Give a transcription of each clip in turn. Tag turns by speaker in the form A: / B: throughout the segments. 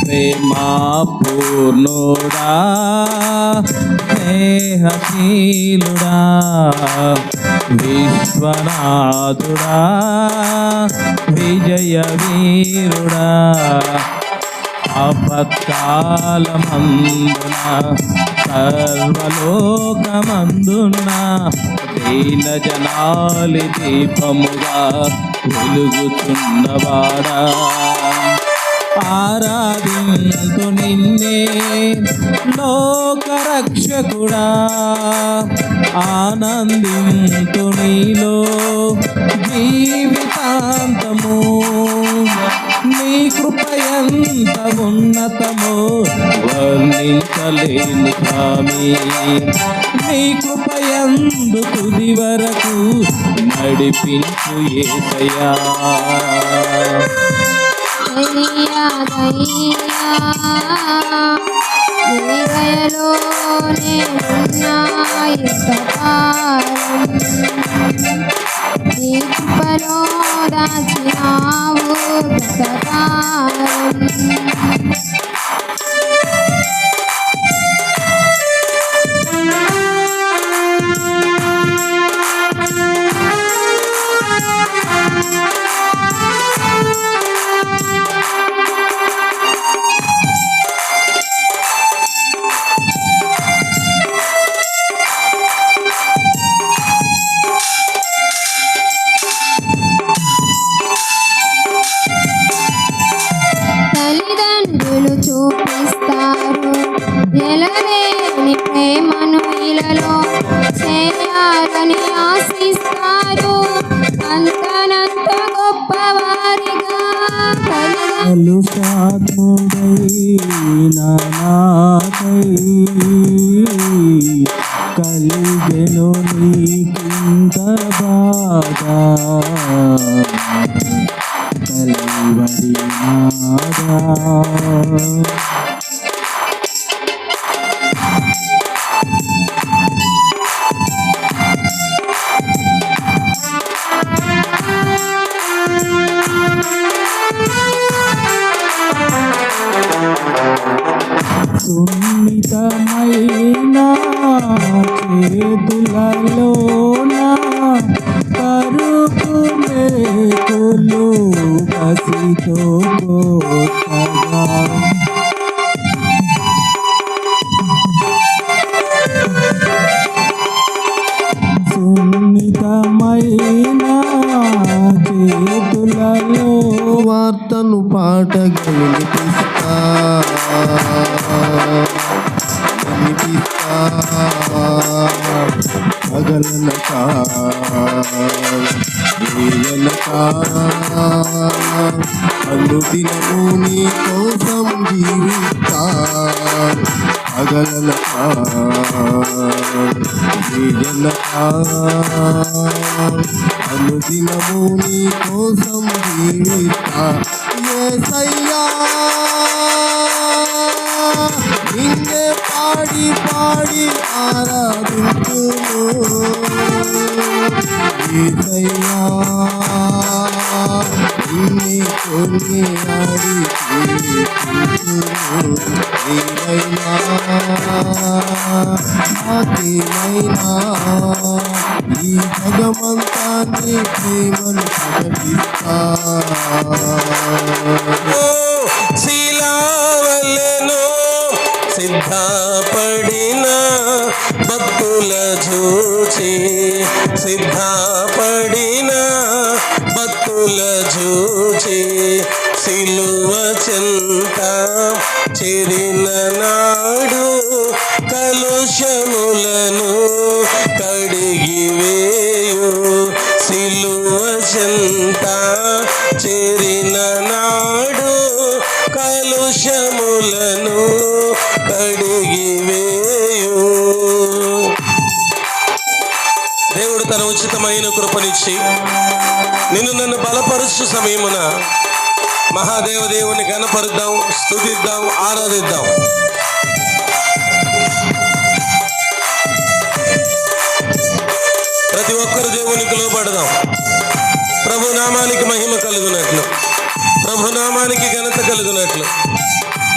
A: ప్రేమా పూర్ణుడా స్నేహశీలుడా విశ్వనాథుడా విజయ వీరుడా ఆపత్కాలమందున సర్వలోకమందున నీల జనాలి దీపముగా వెలుగుతున్నవాడా ఆరాధింతు నిన్నే లోకరక్షకుడా. ఆనందింతు నీలో జీవితాంతము. కృపయంత ఉన్నతమో వర్ణించలేని స్వామి. నీ కృపయందు తుది వరకు నడిపించు ఏసయ్యా
B: దయలోనే ఉన్నాయి నీ కృపలో దాచినావు Sadaari చేయాలని ఆశిస్తారు. అంతనంత గొప్పవారిగా. తల్లిదండ్రులు
A: కలుషాత్ముడైనాకై కలిగెను నీకింత బాగా కలివరి నాదా. చేతులలోన కరుపు మేకులు కసితో కోటగా సున్నితమైన చేతులలో
C: వార్తను పాటగా వినిపిస్తా. అనుదినము నీ కోసం జీవిస్తా పగలనక వేయనక అనుదినము నీ కోసం జీవిస్తా యేసయ్యా నిన్నే పాడి పాడి ఆరాధించును యేసయ్యా నిన్నే కొన్ని ఆడి కీర్తించును ఏమైనా నాకేమైనా ఈ జగమంతా నీ ప్రేమను ప్రకటిస్తా
D: శిలావలను సిద్ధపడిన భక్తుల చూచి సిద్ధపడిన భక్తుల చూచి సిలువ చింత చిరిన నాడు కలుషములను కడిగివేయు సిలువ చింత చిరిన నాడు కలుషములను ఇచ్చి నిన్ను నన్ను బలపరుచు సమయమున మహాదేవ దేవుని గణపరుద్దాం ఆరాధిద్దాం. ప్రతి ఒక్కరు దేవునికి లోపడదాం ప్రభు నామానికి మహిమ కలుగునట్లు. ప్రభు నామానికి ఘనత కలుగునట్లు.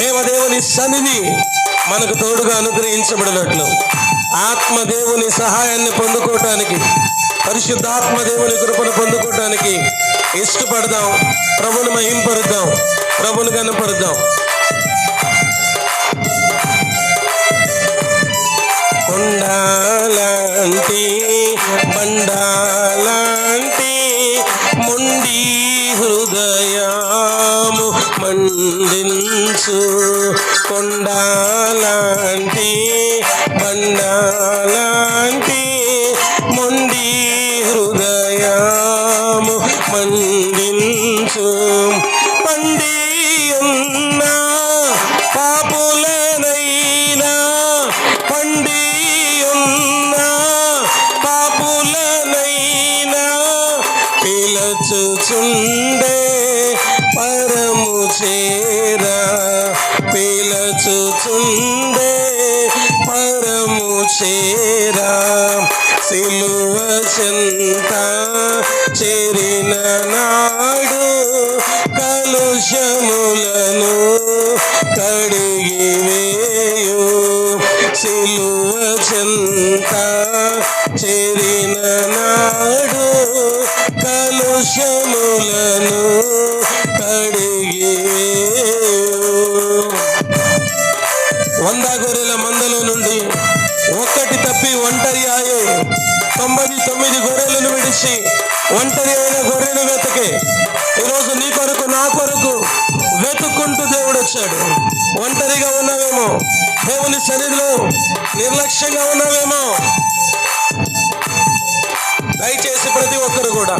D: దేవదేవుని సన్నిధి మనకు తోడుగా అనుగ్రహించబడినట్లు. ఆత్మదేవుని సహాయాన్ని పొందుకోవటానికి పరిశుద్ధాత్మ దేవుని కృపను పొందుకోవటానికి ఇష్టపడదాం. ప్రభుని మహింపరుద్దాం. ప్రభుని కనపరుద్దాం కొండాలంటి బండాలంటి మొండి హృదయాము మండించు. కొండాలంటి బండాలంటి చేర పిలచుచుండే పరము చేర సిలువ చెంత చేరిన నాడు కలుషములను కడిగి వేయు. సిలువ చెంత చేరిన నాడు నా కొరకు వెతుక్కుంటూ దేవుడు వచ్చాడు. ఒంటరిగా ఉన్నావేమో? దేవుని సన్నిధిలో నిర్లక్ష్యంగా ఉన్నావేమో? దయచేసి ప్రతి ఒక్కరు కూడా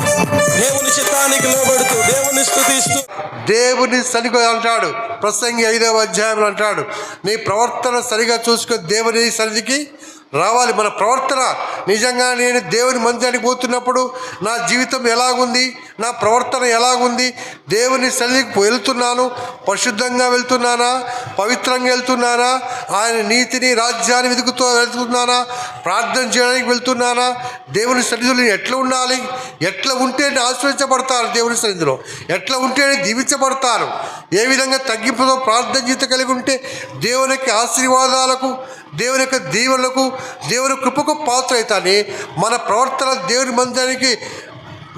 D: దేవుని చిత్తానికి లోబడుతూ దేవుని స్థుతిస్తూ
E: దేవుని సరిగా అంటాడు. ప్రసంగి ఐదవ అధ్యాయంలో అంటాడు. నీ ప్రవర్తన సరిగా చూసుకొని దేవుని సన్నిధికి రావాలి. మన ప్రవర్తన నిజంగా నేను దేవుని మందిరానికి పోతున్నప్పుడు నా జీవితం ఎలాగుంది? నా ప్రవర్తన ఎలాగుంది? దేవుని సన్నిధికి వెళ్తున్నాను పరిశుద్ధంగా వెళ్తున్నానా? పవిత్రంగా వెళ్తున్నానా? ఆయన నీతిని రాజ్యాన్ని వెతుకుతూ వెళ్తున్నానా? ప్రార్థన చేయడానికి వెళ్తున్నానా? దేవుని సన్నిధిలో ఎట్లా ఉండాలి? ఎట్లా ఉంటే ఆశ్రయించబడతారు దేవుని సన్నిధిలో? ఎట్లా ఉంటే దీవించబడతారు ఏ విధంగా తగ్గింపుతో ప్రార్థన జీవితం కలిగి ఉంటే దేవుని యొక్క ఆశీర్వాదాలకు దేవుని యొక్క దీవులకు దేవుని కృపకు పాత్ర అవుతాని మన ప్రవర్తన దేవుని మందిరానికి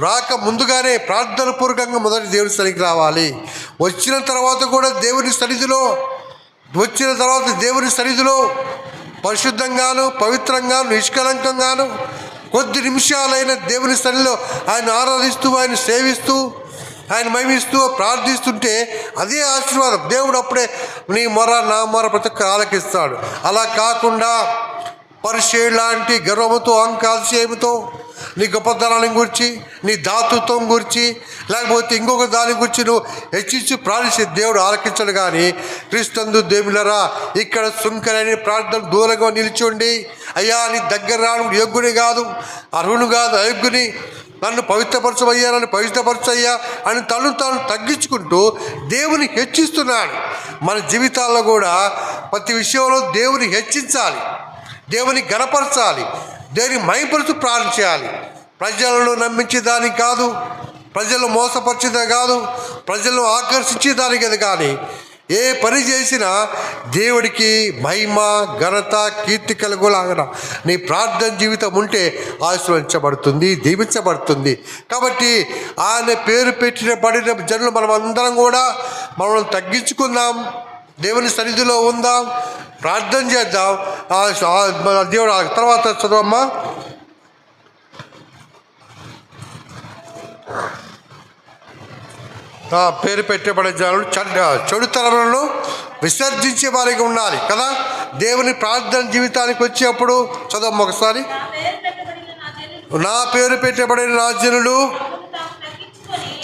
E: రాక ముందుగానే ప్రార్థన పూర్వకంగా మొదటి దేవుని సరికి రావాలి. వచ్చిన తర్వాత కూడా దేవుని సన్నిధిలో వచ్చిన తర్వాత దేవుని సన్నిధిలో పరిశుద్ధంగాను పవిత్రంగాను నిష్కలంకంగాను కొద్ది నిమిషాలైన దేవుని సన్నిధిలో ఆయన ఆరాధిస్తూ ఆయన సేవిస్తూ ఆయన మహిమిస్తూ ప్రార్థిస్తుంటే అదే ఆశీర్వాదం. దేవుడు అప్పుడే నీ మొర నా మొర ప్రతి ఒక్కరు ఆలకిస్తాడు. అలా కాకుండా పరిచయ లాంటి గర్వముతో అహంకాశయముతో నీ గొప్పతనాన్ని గురించి నీ దాతృత్వం గురించి లేకపోతే ఇంకొక దాని గురించి నువ్వు హెచ్చించి ప్రార్థించే దేవుడు ఆలకించడు కానీ క్రీస్తందు దేవులరా ఇక్కడ సుంకరని ప్రార్థన దూరంగా నిల్చుండి అయ్యా నీ దగ్గర రాను యోగ్యుని కాదు అర్హుని కాదు అయోగ్యుని నన్ను పవిత్రపరచమయ్యా నన్ను పవిత్రపరచయ్యా అని తను తాను తగ్గించుకుంటూ దేవుని హెచ్చిస్తున్నాడు. మన జీవితాల్లో కూడా ప్రతి విషయంలో దేవుని హెచ్చించాలి. దేవుని గణపరచాలి. దేని మైపరుచు ప్రార్థన చేయాలి? ప్రజలను నమ్మించేదానికి కాదు ప్రజలు మోసపరిచేదే కాదు ప్రజలను ఆకర్షించేదానికి అది కానీ ఏ పని చేసినా దేవుడికి మహిమ ఘనత కీర్తి కలుగులాగన. నీ ప్రార్థన జీవితం ఉంటే ఆశీర్వదించబడుతుంది దీవించబడుతుంది. కాబట్టి ఆయన పేరు పెట్టిన పడిన జనులు మనం అందరం కూడా మనం తగ్గించుకుందాం. దేవుని సన్నిధిలో ఉందాం ప్రార్థన చేద్దాం. దేవుడు ఆ తర్వాత చదవమ్మా. పేరు పెట్టబడే జనులు చెడ్డ చెడుతనలను విసర్జించే వారికి ఉండాలి కదా? దేవుని ప్రార్థన జీవితానికి వచ్చేప్పుడు చదవమ్మ ఒకసారి. నా పేరు పెట్టబడిన నా జనులు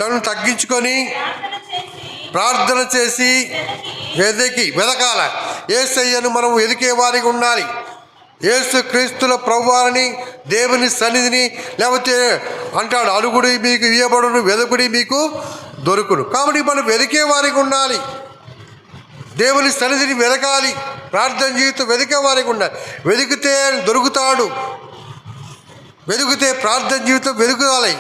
E: తను తగ్గించుకొని ప్రార్థన చేసి వెదకి వెదకాల. ఏసయ్యను మనం వెదికే వారికి ఉండాలి. యేసు క్రీస్తుల ప్రభువారిని దేవుని సన్నిధిని లేకపోతే అంటాడు అడుగుడి మీకు ఇయ్యబడును వెదకుడి మీకు దొరుకును. కాబట్టి మనం వెదికే వారికి ఉండాలి. దేవుని సన్నిధిని వెదకాలి. ప్రార్థన జీవితం వెదికే వారికి ఉండాలి. వెదికితే దొరుకుతాడు. వెలుగుతే ప్రార్థన జీవితం వెదుకాలి.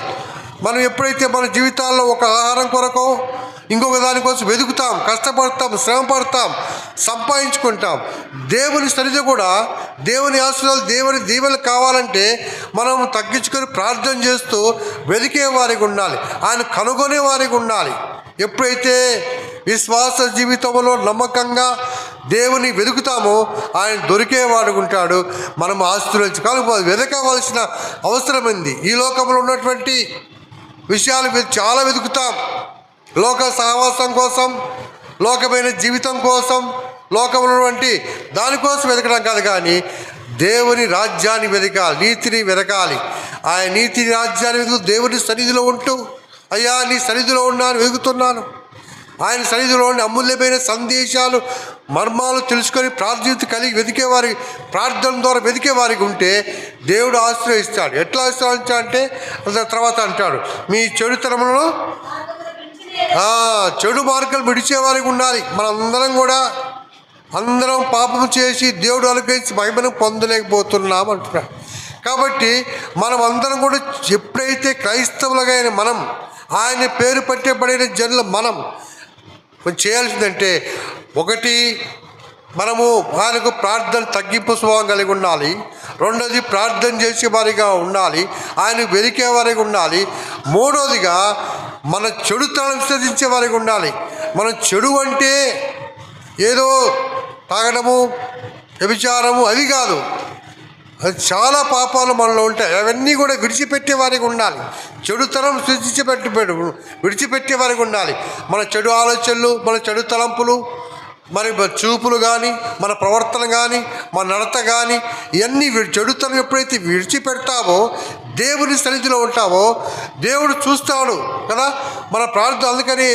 E: మనం ఎప్పుడైతే మన జీవితాల్లో ఒక ఆహారం కొరకో ఇంకొక దానికోసం వెతుకుతాం కష్టపడతాం శ్రమ పడతాం సంపాదించుకుంటాం. దేవుని సరిది కూడా దేవుని ఆశీర్వాదాలు దేవుని దీవెనలు కావాలంటే మనం తగ్గించుకొని ప్రార్థన చేస్తూ వెతికే వారికి ఉండాలి. ఆయన కనుగొనే వారికి ఉండాలి. ఎప్పుడైతే విశ్వాస జీవితంలో నమ్మకంగా దేవుని వెతుకుతామో ఆయన దొరికేవాడు ఉంటాడు. మనం ఆస్తులు కనుక వెతకవలసిన అవసరం ఉంది. ఈ లోకంలో ఉన్నటువంటి విషయాలు చాలా వెతుకుతాం. లోక సహవాసం కోసం లోకమైన జీవితం కోసం లోకమైనటువంటి దానికోసం వెతకడం కాదు కానీ దేవుని రాజ్యాన్ని వెతకాలి నీతిని వెతకాలి. ఆయన నీతి రాజ్యాన్ని వెతుకు దేవుని సన్నిధిలో ఉంటూ అయ్యా నీ సన్నిధిలో ఉన్నాను వెతుకుతున్నాను. ఆయన సన్నిధిలో ఉండి అమూల్యమైన సందేశాలు మర్మాలు తెలుసుకొని ప్రార్థిత కలిగి వెతికేవారి ప్రార్థన ద్వారా వెతికేవారికి ఉంటే దేవుడు ఆశ్రయిస్తాడు. ఎట్లా ఆశ్రయించా అంటే తర్వాత అంటాడు మీ చెడుతనములను చెడు మార్గాలు విడిచే వారికి ఉండాలి. మనందరం కూడా అందరం పాపం చేసి దేవుడు అనుగ్రహించి మహిమను పొందలేకపోతున్నాం అంటున్నాడు. కాబట్టి మనం అందరం కూడా ఎప్పుడైతే క్రైస్తవులుగా అయిన మనం ఆయన పేరు పట్టబడిన జనులు మనం చేయాల్సిందంటే ఒకటి మనము ఆయనకు ప్రార్థన తగ్గింపు స్వభావం కలిగి ఉండాలి. రెండోది ప్రార్థన చేసే వారిగా ఉండాలి. ఆయన వెలికే వారిగా ఉండాలి. మూడోదిగా మన చెడుతనం విశ్వసించే వారికి ఉండాలి. మనం చెడు అంటే ఏదో తాగడము వ్యభిచారము అవి కాదు. అది చాలా పాపాలు మనలో ఉంటాయి. అవన్నీ కూడా విడిచిపెట్టే వారికి ఉండాలి. చెడుతనం విడిచిపెట్టి విడిచిపెట్టే వారికి ఉండాలి. మన చెడు ఆలోచనలు మన చెడు తలంపులు మరి చూపులు కానీ మన ప్రవర్తన కానీ మన నడత కానీ ఇవన్నీ వి- చెడుతనం ఎప్పుడైతే విడిచిపెడతావో దేవుని సన్నిధిలో ఉంటావో దేవుడు చూస్తాడు కదా? మన ప్రార్థన అందుకని